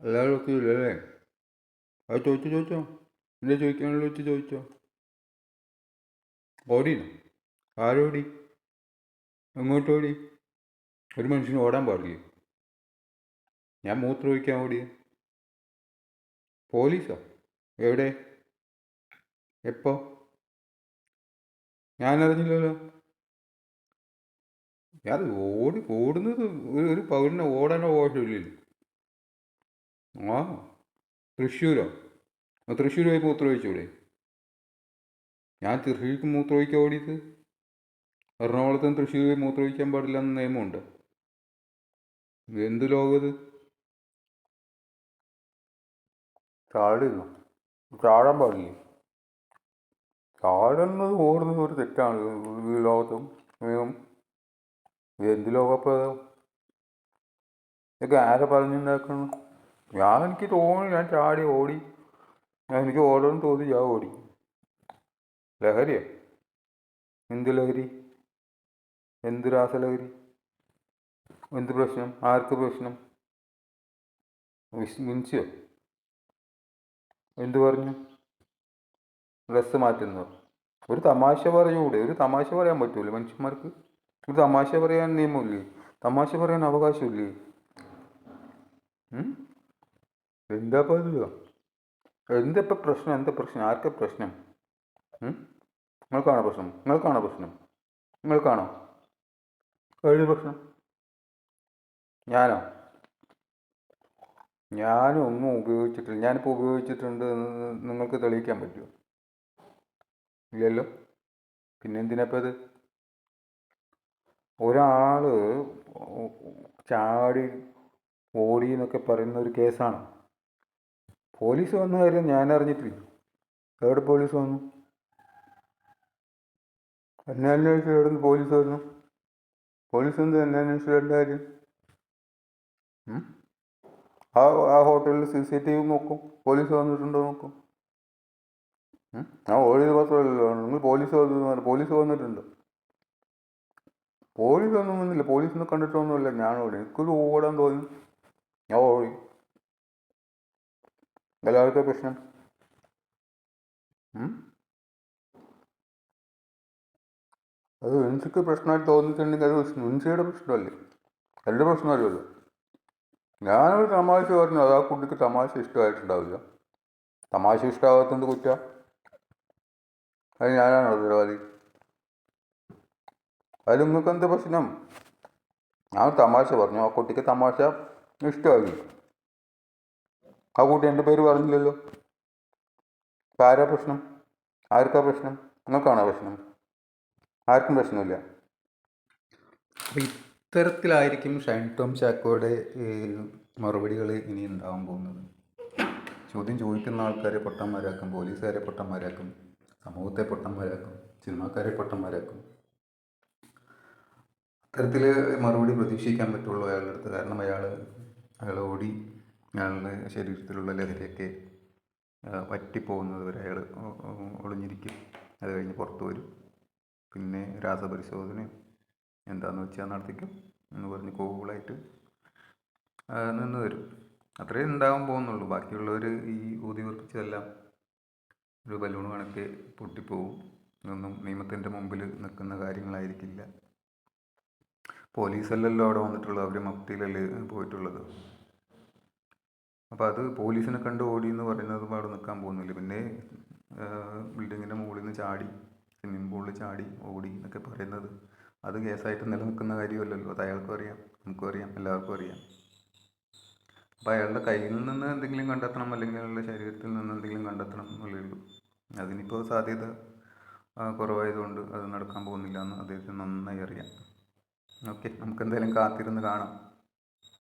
അല്ലാതെ ഇല്ലല്ലേ അത് ചോദിച്ചു ചോദിച്ചോ? എന്താ ചോദിക്കാനുള്ള വെച്ച് ചോദിച്ചോ? ഓടിയോ ആരോടി? എങ്ങോട്ട് ഓടി? ഒരു മനുഷ്യന് ഓടാൻ പാടില്ലേ? ഞാൻ മൂത്രമൊഴിക്കാൻ ഓടിയ പോലീസോ? എവിടെ? എപ്പോ? ഞാൻ അറിഞ്ഞില്ലല്ലോ ഞാൻ ഓടി ഓടുന്നത് ഒരു പൗരനെ ഓടാനോ ആവശ്യമില്ലല്ലോ. ആ തൃശ്ശൂരോ? ആ തൃശ്ശൂർ പോയി മൂത്രമൊഴിച്ചൂടെ ഞാൻ തൃശ്ശൂർക്ക് മൂത്രമൊഴിക്കാൻ ഓടിയത്? എറണാകുളത്തും തൃശ്ശൂർ പോയി മൂത്രമൊഴിക്കാൻ പാടില്ല എന്ന നിയമമുണ്ട്. എന്ത് ലോകത്? ചാടില്ല ചാടാൻ പാടില്ലേ? ചാടുന്നത് ഓടുന്നത് ഒരു തെറ്റാണ് ഈ ലോകത്തും എന്ത് ലോകപ്പോൾ ഇതൊക്കെ ആരെ പറഞ്ഞുണ്ടാക്കണം? ഞാൻ എനിക്ക് തോന്നി ഞാൻ ചാടി ഓടി. ഞാൻ എനിക്ക് ഓടണം തോന്നി ഞാൻ ഓടി. ലഹരിയോ. എന്ത് ലഹരി? എന്ത് രാസലഹരി എന്ത് പ്രശ്നം? ആർക്ക് പ്രശ്നം? മിൻസിയോ? എന്തു പറഞ്ഞു? ഡ്രസ്സ് മാറ്റുന്നു ഒരു തമാശ പറയൂടെ? ഒരു തമാശ പറയാൻ പറ്റൂലേ മനുഷ്യന്മാർക്ക്? ഒരു തമാശ പറയാൻ നിയമമില്ലേ? തമാശ പറയാൻ അവകാശമില്ലേ? എന്താ പറയുക എന്താ ഇപ്പം പ്രശ്നം? എന്താ പ്രശ്നം? ആർക്കാ പ്രശ്നം? നിങ്ങൾക്കാണോ പ്രശ്നം? നിങ്ങൾക്കാണോ പ്രശ്നം? നിങ്ങൾക്കാണോ? ഏത് പ്രശ്നം? ഞാനോ? ഞാനൊന്നും ഉപയോഗിച്ചിട്ടില്ല. ഞാനിപ്പോൾ ഉപയോഗിച്ചിട്ടുണ്ട് എന്ന് നിങ്ങൾക്ക് തെളിയിക്കാൻ പറ്റുമോ ഇല്ലല്ലോ? പിന്നെ എന്തിനപ്പോൾ ഇത്? ഒരാൾ ചാടി ഓടി എന്നൊക്കെ പറയുന്ന ഒരു കേസാണ്. പോലീസ് വന്ന കാര്യം ഞാൻ അറിഞ്ഞിട്ടില്ല എവിടെ പോലീസ് വന്നു? അന്വേഷിച്ച് എവിടെ നിന്ന് പോലീസ് വന്നു? പോലീസ് എന്നെ അന്വേഷിച്ചിട്ട് കാര്യം. ആ ആ ഹോട്ടലിൽ സി സി ടി വി നോക്കും. പോലീസ് വന്നിട്ടുണ്ടോ നോക്കും. ആ ഓടിയത് മാത്രമല്ലല്ലോ നിങ്ങൾ പോലീസ് വന്നു പോലീസ് വന്നിട്ടുണ്ട്. പോലീസ് ഒന്നും വന്നില്ല. പോലീസിനെ കണ്ടിട്ടൊന്നുമില്ല. ഞാൻ ഓടി. എനിക്കൊരു ഓടാൻ തോന്നി. ഞാൻ ഓടി. എല്ലാവർക്കും പ്രശ്നം? ഉം? അത് ഉൻസിക്ക് പ്രശ്നമായിട്ട് തോന്നിയിട്ടുണ്ടെങ്കിൽ അത് ഉൻസിയുടെ പ്രശ്നമല്ലേ? എന്റെ പ്രശ്നമല്ലല്ലോ ഞാനൊരു തമാശ പറഞ്ഞു. അത് ആ കുട്ടിക്ക് തമാശ ഇഷ്ടമായിട്ടുണ്ടാവില്ല. തമാശ ഇഷ്ടമാകാത്തത് കുറ്റ. അത് ഞാനാണ് ഉത്തരവാദി. അതിൽ നിങ്ങൾക്ക് എന്ത് പ്രശ്നം? ഞാൻ തമാശ പറഞ്ഞു. ആ കുട്ടിക്ക് തമാശ ഇഷ്ടമായി ആ കുട്ടി എന്റെ പേര് പറഞ്ഞില്ലല്ലോ. ആരാ പ്രശ്നം? ആർക്കാ പ്രശ്നം? നിങ്ങൾക്കാണോ പ്രശ്നം? ആർക്കും പ്രശ്നമില്ല. അപ്പം ഇത്തരത്തിലായിരിക്കും ഷൈൻ ടോം ചാക്കോയുടെ മറുപടികൾ ഇനി ഉണ്ടാവാൻ പോകുന്നത്. ചോദ്യം ചോദിക്കുന്ന ആൾക്കാരെ പൊട്ടന്മാരാക്കും പോലീസുകാരെ പൊട്ടന്മാരാക്കും സമൂഹത്തെ പൊട്ടന്മാരാക്കും സിനിമാക്കാരെ പൊട്ടന്മാരാക്കും. അത്തരത്തിൽ മറുപടി പ്രതീക്ഷിക്കാൻ പറ്റുള്ളൂ അയാളുടെ അടുത്ത്. കാരണം അയാൾ അയാൾ ഓടി അയാളുടെ ശരീരത്തിലുള്ള ലഹരിയൊക്കെ വറ്റി വറ്റിപ്പോകുന്നത് വരെ അയാൾ ഒളിഞ്ഞിരിക്കും. അത് കഴിഞ്ഞ് പുറത്ത് വരും. പിന്നെ രാസപരിശോധന എന്താണെന്ന് വെച്ചാൽ നടത്തിക്കും എന്ന് പറഞ്ഞ് കൂളായിട്ട് നിന്ന് വരും. അത്രേ ഉണ്ടാവാൻ പോകുന്നുള്ളൂ. ബാക്കിയുള്ളവർ ഈ ഊതി ഉറപ്പിച്ചതെല്ലാം ഒരു ബലൂൺ കണക്കെ പൊട്ടിപ്പോവും. ഇതൊന്നും നിയമത്തിന്റെ മുമ്പിൽ നിൽക്കുന്ന കാര്യങ്ങളായിരിക്കില്ല. പോലീസല്ലല്ലോ അവിടെ വന്നിട്ടുള്ളത് അവർ മഫ്തിയിലല്ലേ പോയിട്ടുള്ളത്. അപ്പോൾ അത് പോലീസിനെ കണ്ട് ഓടി എന്ന് പറയുന്നത് അവിടെ നിൽക്കാൻ പോകുന്നില്ല. പിന്നെ ബിൽഡിങ്ങിന്റെ മുകളിൽ നിന്ന് ചാടി സ്വിമ്മിംഗ് പൂളിൽ ചാടി ഓടി എന്നൊക്കെ പറയുന്നത്. അത് കേസായിട്ട് നിലനിൽക്കുന്ന കാര്യമല്ലല്ലോ. അത് അയാൾക്കും അറിയാം നമുക്കും അറിയാം എല്ലാവർക്കും അറിയാം. അപ്പോൾ അയാളുടെ കയ്യിൽ നിന്ന് എന്തെങ്കിലും കണ്ടെത്തണം അല്ലെങ്കിൽ അയാളുടെ ശരീരത്തിൽ നിന്ന് എന്തെങ്കിലും കണ്ടെത്തണം എന്നുള്ളേ ഉള്ളൂ. അതിനിപ്പോൾ സാധ്യത കുറവായതുകൊണ്ട് അത് നടക്കാൻ പോകുന്നില്ല എന്ന് അദ്ദേഹത്തിന് നന്നായി അറിയാം. ഓക്കെ നമുക്ക് എന്തായാലും കാത്തിരുന്ന് കാണാം.